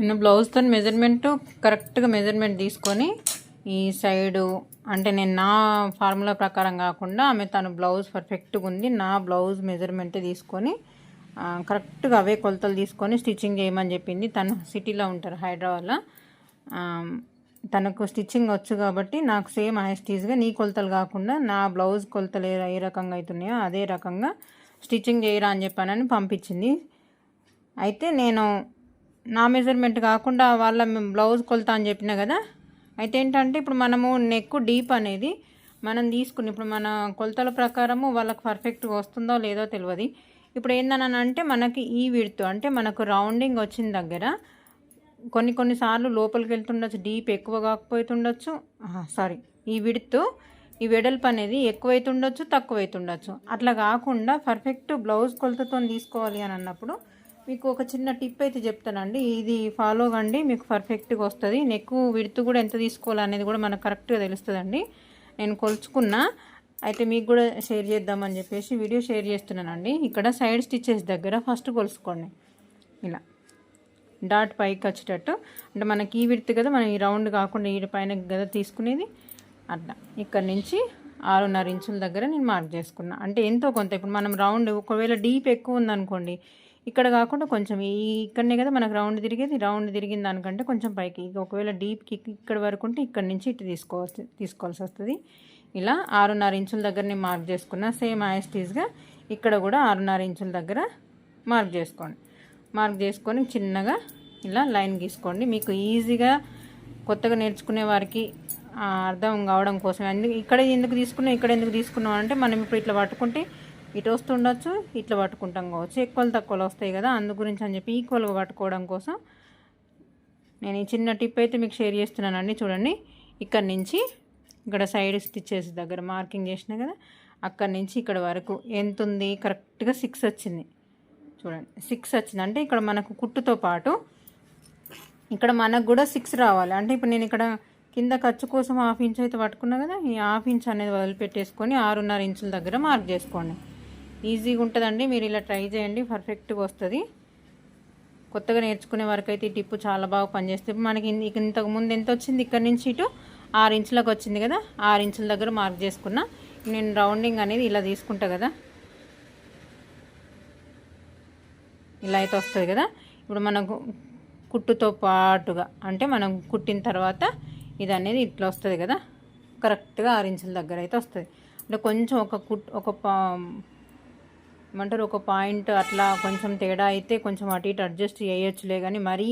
నేను బ్లౌజ్తో మెజర్మెంట్ కరెక్ట్గా మెజర్మెంట్ తీసుకొని ఈ సైడు అంటే నేను నా ఫార్ములా ప్రకారం కాకుండా ఆమె తను బ్లౌజ్ పర్ఫెక్ట్గా ఉంది నా బ్లౌజ్ మెజర్మెంట్ తీసుకొని కరెక్ట్గా అవే కొలతలు తీసుకొని స్టిచ్చింగ్ చేయమని చెప్పింది. తను సిటీలో ఉంటారు హైదరాబాద్లో. తనకు స్టిచ్చింగ్ వచ్చు కాబట్టి నాకు సేమ్ యాస్టీస్గా నీ కొలతలు కాకుండా నా బ్లౌజ్ కొలతలు ఏ ఏ రకంగా అవుతున్నాయో అదే రకంగా స్టిచ్చింగ్ చేయరా అని చెప్పానని పంపించింది. అయితే నేను నా మెజర్మెంట్ కాకుండా వాళ్ళ బ్లౌజ్ కొలత అని చెప్పిన కదా? అయితే ఏంటంటే ఇప్పుడు మనము నెక్ డీప్ అనేది మనం తీసుకుని ఇప్పుడు మన కొలతల ప్రకారము వాళ్ళకి పర్ఫెక్ట్గా వస్తుందో లేదో తెలియదు. ఇప్పుడు ఏందని అంటే మనకి ఈ విడుతు అంటే మనకు రౌండింగ్ వచ్చిన దగ్గర కొన్ని కొన్నిసార్లు లోపలికి వెళ్తుండొచ్చు డీప్ ఎక్కువ కాకపోతుండొచ్చు సారీ ఈ విడుతు ఈ వెడల్పు అనేది ఎక్కువైతుండొచ్చు తక్కువైతుండొచ్చు. అట్లా కాకుండా పర్ఫెక్ట్ బ్లౌజ్ కొలతతో తీసుకోవాలి అని అన్నప్పుడు మీకు ఒక చిన్న టిప్ అయితే చెప్తానండి. ఇది ఫాలో కండి మీకు పర్ఫెక్ట్గా వస్తుంది. నెక్ విడుతు కూడా ఎంత తీసుకోవాలనేది కూడా మనకు కరెక్ట్గా తెలుస్తుందండి. నేను కొలుచుకున్నా అయితే మీకు కూడా షేర్ చేద్దామని చెప్పేసి వీడియో షేర్ చేస్తున్నానండి. ఇక్కడ సైడ్ స్టిచ్చెస్ దగ్గర ఫస్ట్ కొలుసుకోండి ఇలా. డాట్ పైకి వచ్చేటట్టు. అంటే మనకి ఈ విడుతు కదా మనం ఈ రౌండ్ కాకుండా ఈ పైన కదా తీసుకునేది. అట్లా. ఇక్కడ నుంచి ఆరున్నర ఇంచుల దగ్గర నేను మార్క్ చేసుకున్నా. అంటే ఎంతో కొంత. ఇప్పుడు మనం రౌండ్ ఒకవేళ డీప్ ఎక్కువ ఉందనుకోండి ఇక్కడ కాకుండా కొంచెం ఈ ఇక్కడనే కదా మనకు రౌండ్ తిరిగేది రౌండ్ తిరిగిన దానికంటే కొంచెం పైకి. ఒకవేళ డీప్కి ఇక్కడ వరకు ఉంటే ఇక్కడ నుంచి ఇటు తీసుకోవాల్సి తీసుకోవాల్సి వస్తుంది. ఇలా ఆరున్నర ఇంచుల దగ్గర నేను మార్క్ చేసుకున్న సేమ్ యాస్టీస్గా ఇక్కడ కూడా ఆరున్నర ఇంచుల దగ్గర మార్క్ చేసుకోండి. మార్క్ చేసుకొని చిన్నగా ఇలా లైన్ గీసుకోండి. మీకు ఈజీగా కొత్తగా నేర్చుకునే వారికి అర్థం కావడం కోసం ఎందుకు ఇక్కడ ఎందుకు తీసుకున్నాం ఇక్కడ ఎందుకు తీసుకున్నాం అంటే మనం ఇప్పుడు ఇట్లా పట్టుకుంటే ఇటు వస్తుండొచ్చు ఇట్లా పట్టుకుంటాం కావచ్చు. ఎక్కువలు తక్కువలు వస్తాయి కదా అందు గురించి అని చెప్పి ఈక్వల్గా పట్టుకోవడం కోసం నేను ఈ చిన్న టిప్ అయితే మీకు షేర్ చేస్తున్నానండి. చూడండి ఇక్కడ నుంచి ఇక్కడ సైడ్ స్టిచ్చెస్ దగ్గర మార్కింగ్ చేసిన కదా అక్కడ నుంచి ఇక్కడ వరకు ఎంత ఉంది? కరెక్ట్గా సిక్స్ వచ్చింది. చూడండి సిక్స్ వచ్చింది. అంటే ఇక్కడ మనకు కుట్టుతో పాటు ఇక్కడ మనకు కూడా సిక్స్ రావాలి. అంటే ఇప్పుడు నేను ఇక్కడ కింద ఖర్చు కోసం హాఫ్ ఇంచ్ అయితే పట్టుకున్నా కదా ఈ హాఫ్ ఇంచ్ అనేది వదిలిపెట్టేసుకొని ఆరున్నర ఇంచుల దగ్గర మార్క్ చేసుకోండి. ఈజీగా ఉంటుందండి. మీరు ఇలా ట్రై చేయండి. పర్ఫెక్ట్గా వస్తుంది. కొత్తగా నేర్చుకునే వరకు అయితే ఈ టిప్పు చాలా బాగా పనిచేస్తుంది. మనకి ఇంతకుముందు ఇంతకు ముందు ఎంత వచ్చింది? ఇక్కడ నుంచి ఇటు ఆరు ఇంచులకు వచ్చింది కదా? ఆరు ఇంచుల దగ్గర మార్క్ చేసుకున్నా. నేను రౌండింగ్ అనేది ఇలా తీసుకుంటా కదా? ఇలా అయితే వస్తుంది కదా? ఇప్పుడు మనకు కుట్టుతో పాటుగా అంటే మనం కుట్టిన తర్వాత ఇది అనేది ఇట్లా వస్తుంది కదా? కరెక్ట్గా ఆరు ఇంచుల దగ్గర అయితే వస్తుంది. అంటే కొంచెం ఒక కుట్ ఒక పా ఏమంటారు ఒక పాయింట్ అట్లా కొంచెం తేడా అయితే కొంచెం అటు ఇటు అడ్జస్ట్ చేయొచ్చులే కానీ మరీ